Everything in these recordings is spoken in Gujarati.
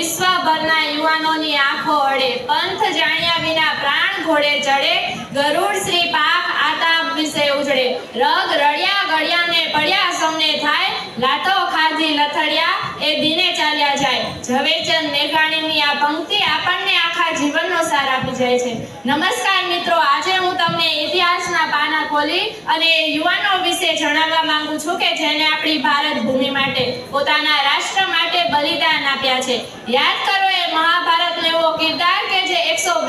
વિશ્વભરના યુવાનોની આંખો અડે, પંથ જાણ્યા વિના પ્રાણ ઘોડે ચડે, ગરુડ શ્રી પાક આતાપ વિશે ઉજળે. રગ રળ્યા ગળ્યાને પડ્યા સૌને થાય, લાતો ખાધી લથડિયા એ દિને ચાલ્યા જાય. ઝવેરચંદ મેઘાણીની આ પંક્તિ આપણને આખા જીવનનો સાર આપી જાય છે. નમસ્કાર મિત્રો, આજે હું તમને ઇતિહાસના પાના ખોલી અને યુવાનો વિશે જણાવવા માંગુ છું કે જેને આપણી ભારત ભૂમિ માટે, પોતાના રાષ્ટ્ર માટે બલિદાન આપ્યા છે. યાદ કરો, એ મહાભારતનો એવો કિરદાર કે જે એકસો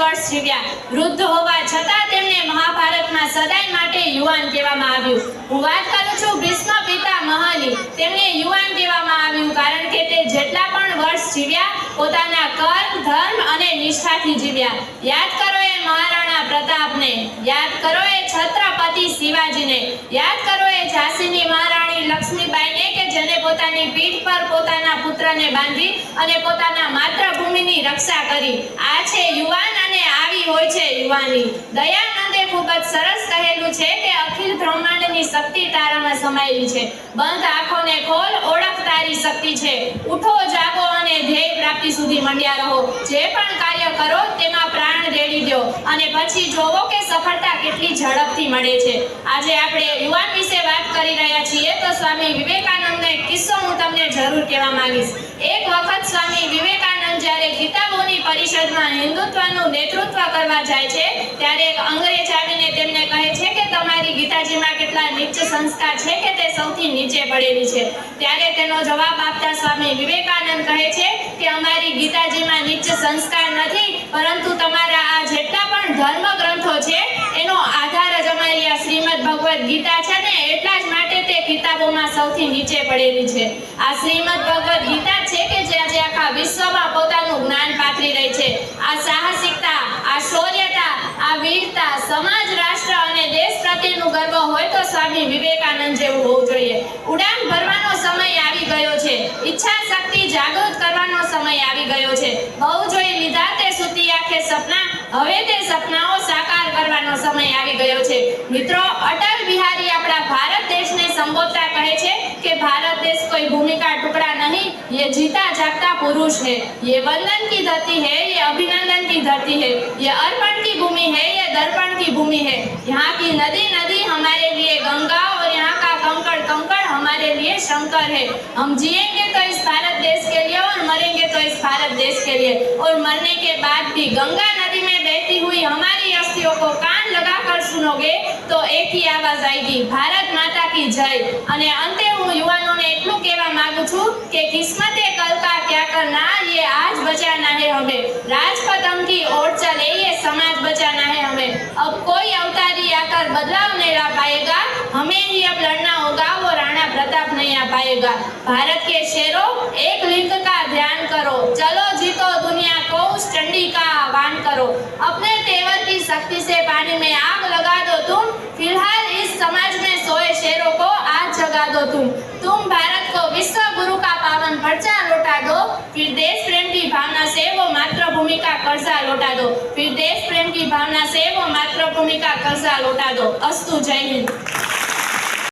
વર્ષ જીવ્યા. વૃદ્ધ હોવા છતાં તેમને મહાભારતમાં સદાય માટે યુવાન કહેવામાં આવ્યું. હું વાત કરું છું ભીષ્મ પિતા મહાની તેમને યુવાન કહેવામાં આવ્યું કારણ કે તે જેટલા પણ વર્ષ જીવ્યા, પોતાના કર્મ, ધર્મ અને નિષ્ઠાથી જીવ્યા. યાદ કરો એ મહારાણા પ્રતાપને. યાદ કરો એ છત્રપતિ શિવાજીને. યાદ કરો એ ઝાંસીની મહારાણી લક્ષ્મીબાઈને કે જેને પોતાની પીઠ પર પોતાના પુત્રને બાંધી અને પોતાના માતૃભૂમિની રક્ષા કરી. આ છે યુવાન અને આવી હોય છે યુવાની. દયાનંદે ખૂબ જ સરસ કહેલું છે કે અખિલ બ્રહ્માંડની શક્તિ તારામાં સમાયેલી છે. બંધ આંખોને ખોલ ઓળખ તારી શક્તિ છે. ઉઠો જાગો અને ધ્યેય પ્રાપ્તિ સુધી મંડ્યા રહો. જે પણ કાર્ય કરો, તેમાં પ્રાણ રેડી દો. અને પછી જોવો કે સફળતા કેટલી ઝડપથી મળે છે. આજે આપણે યુવાન વિશે વાત કરી રહ્યા છીએ તો સ્વામી વિવેકાનંદનો એક કિસ્સો હું તમને જરૂર કહેવા માંગીશ. એક વખત સ્વામી વિવેકાનંદ જ્યારે ગીતાબોની પરિષદમાં હિન્દુત્વનું નેતૃત્વ કરવા જાય છે, ત્યારે એક અંગ્રેજ આવીને તેમને કહે છે કે તમારી ગીતાજીમાં કેટલા નીચ સંસ્કાર છે કે તે સૌથી નીચે પડેલી છે. ત્યારે તેનો જવાબ આપતા સ્વામી વિવેકાનંદ કહે છે કે અમારી ગીતાજીમાં નીચ સંસ્કાર નથી, પરંતુ તમારા આ જેટલા પણ ધર્મ ગ્રંથો છે, એનો આધાર જ અમારી આ શ્રીમદ ભગવદ્ ગીતા છે ને એટલા જ માટે તે કિતાબોમાં સૌથી નીચે પડેલી છે. આ શ્રીમદ ભગવદ્ ગીતા છે કે જે આજે આખા વિશ્વમાં પોતાનું જ્ઞાન પાથરી રહી છે. આ સાહસિકતા, આ શૌર્યતા, આ વીરતા, સમાજ, રાષ્ટ્ર અને દેશ પ્રત્યેનું ગર્વ હોય તો સ્વામી વિવેકાનંદ જેવું હોવું જોઈએ. ઉડાન ભરવાનો સમય આવી ગયો છે ઈચ્છા શક્તિ જાગૃત કરવાનો સમય આવી ગયો છે બહુ જોઈ લીધા તે સૂતી આંખે સપના હવે તે સપનાઓ સાકાર કરવાનો સમય આવી ગયો છે મિત્રો અટલ બિહારી આપણા ભારત દેશને સંબોધતા કહે છે કે ભારત देश कोई भूमि का टुकड़ा नहीं ये जीता जागता पुरुष है ये वंदन की धरती है ये अभिनंदन की धरती है ये अर्पण की भूमि है ये दर्पण की भूमि है यहाँ की नदी नदी हमारे लिए शंकर है हम जिएंगे तो इस भारत देश के लिए और मरेंगे तो इस भारत देश के लिए और मरने के बाद भी गंगा नदी में बहती हुई हमारी अस्थियों को कान लगाकर सुनोगे तो एक ही आवाज आएगी भारत माता की जय અને અંતે હું યુવાનોને એટલું કહેવા માંગુ છું કે કિસ્મતે કલ કા ક્યા કરના ये आज बचाना है हमें राजपथ की ओर चले ये समाज बचाना है हमें अब कोई अवतारी आकर बदलाव नहीं ला पाएगा हमें ही अब लड़ना होगा वो राणा प्रताप नहीं आ पाएगा। भारत के शेरों, एक लिंग का ध्यान करो। चलो जीतो दुनिया को, उस चंडी का आह्वान करो। अपने तेवर की शक्ति से पानी में आग लगा दो तुम। फ़िलहाल इस समाज में सोए शेरों को आज जगा दो तुम। तुम भारत को विश्व गुरु का पावन पर्चा लौटा दो। फिर देश प्रेम की भावना से वो मातृभूमि का कर्जा लौटा दो। फिर देश प्रेम की भावना से वो मातृभूमि का कर्जा लौटा दो। अस्तु, जय हिंद।